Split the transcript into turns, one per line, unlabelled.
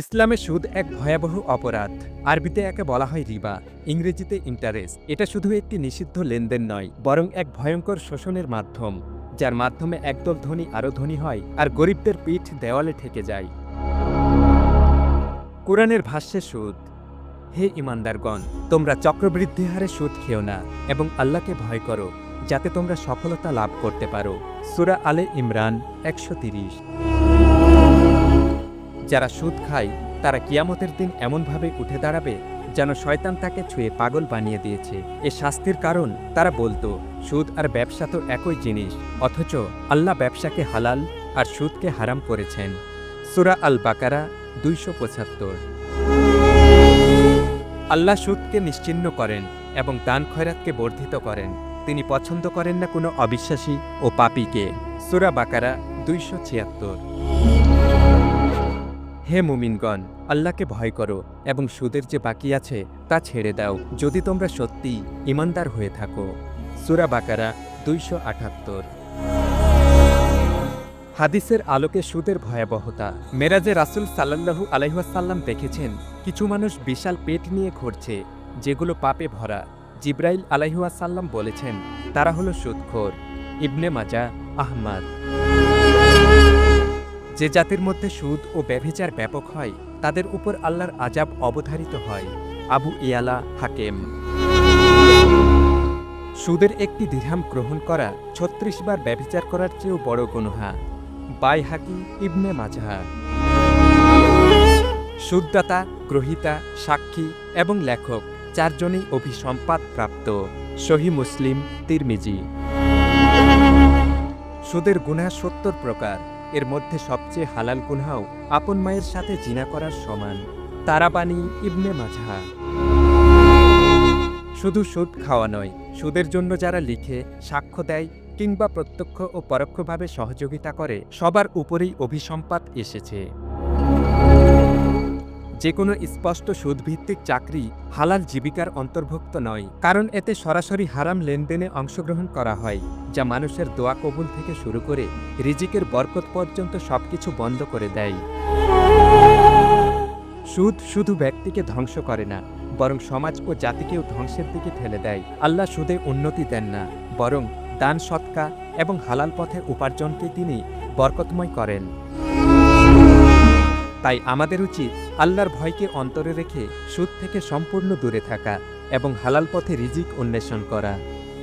ইসলামে সুদ এক ভয়াবহ অপরাধ। আরবিতে একে বলা হয় রিবা, ইংরেজিতে ইন্টারেস্ট এটা শুধু একটি নিষিদ্ধ লেনদেন নয়, বরং এক ভয়ঙ্কর শোষণের মাধ্যম, যার মাধ্যমে একদল ধনী আরও ধনী হয় আর গরিবদের পিঠ দেওয়ালে ঠেকে যায়। কোরআনের ভাষ্যে সুদ, হে ইমানদারগণ, তোমরা চক্রবৃদ্ধি হারে সুদ খেও না এবং আল্লাহকে ভয় করো, যাতে তোমরা সফলতা লাভ করতে পারো। সুরা আলে ইমরান একশো তিরিশ। যারা সুদ খায়, তারা কিয়ামতের দিন এমনভাবে উঠে দাঁড়াবে যেন শয়তান তাকে ছুঁয়ে পাগল বানিয়ে দিয়েছে। এ শাস্তির কারণ তারা বলতো, সুদ আর ব্যবসা তো একই জিনিস, অথচ আল্লাহ ব্যবসাকে হালাল আর সুদকে হারাম করেছেন। সুরা আল বাকারা দুইশো পঁচাত্তর। আল্লাহ সুদকে নিশ্চিহ্ন করেন এবং দান খয়রাতকে বর্ধিত করেন। তিনি পছন্দ করেন না কোনো অবিশ্বাসী ও পাপীকে। সুরা বাকারা দুইশো ছিয়াত্তর। হে মুমিনগণ, আল্লাহকে ভয় করো এবং সুদের যে বাকি আছে তা ছেড়ে দাও। যদি তোমরা সত্যি ইমানদার হয়ে থাকো। সুরা বাকারা দুইশো আটাত্তর। হাদিসের আলোকে সুদের ভয়াবহতা। মেরাজে রাসুল সাল্লাল্লাহু আলাইহাসাল্লাম দেখেছেন, কিছু মানুষ বিশাল পেট নিয়ে ঘুরছে, যেগুলো পাপে ভরা। জিব্রাইল আলাইহাসাল্লাম বলেছেন, তারা হলো সুদখোর। ইবনে মাজা, আহমাদ। যে জাতির মধ্যে সুদ ও ব্যভিচার ব্যাপক হয়, তাদের উপর আল্লাহর আজাব অবধারিত হয়। আবু ইয়ালা হাকেম। সুদের একটি দিরহাম গ্রহণ করা ছত্রিশ বার ব্যভিচার করার চেয়েও বড় গনুহা। বাই হাকি ইবনে মাঝহা সুদদাতা, গ্রহিতা, সাক্ষী এবং লেখক চারজনেই অভিসম্পাদ প্রাপ্ত। সহি মুসলিম, তিরমিজি। সুদের গুণা সত্তর প্রকার। এর মধ্যে সবচেয়ে হালাল গুনহাও আপন মায়ের সাথে জিনা করার সমান তারাবানি ইবনে মাঝহা শুধু সুদ খাওয়া নয়, সুদের জন্য যারা লিখে, সাক্ষ্য দেয় কিংবা প্রত্যক্ষ ও পরোক্ষভাবে সহযোগিতা করে, সবার উপরেই অভিসম্পাত এসেছে। যে কোনো স্পষ্ট সুদভিত্তিক চাকরি হালাল জীবিকার অন্তর্ভুক্ত নয়, কারণ এতে সরাসরি হারাম লেনদেনে অংশগ্রহণ করা হয়, যা মানুষের দোয়া কবুল থেকে শুরু করে রিজিকের বরকত পর্যন্ত সবকিছু বন্ধ করে দেয়। সুদ শুধু ব্যক্তিকে ধ্বংস করে না, বরং সমাজ ও জাতিকেও ধ্বংসের দিকে ঠেলে দেয়। আল্লাহ সুদে উন্নতি দেন না, বরং দান সৎকা এবং হালাল পথে উপার্জনকে তিনি বরকতময় করেন। তাই আমাদের উচিত আল্লাহর ভয়কে অন্তরে রেখে সুদ থেকে সম্পূর্ণ দূরে থাকা এবং হালাল পথে রিজিক অন্বেষণ করা।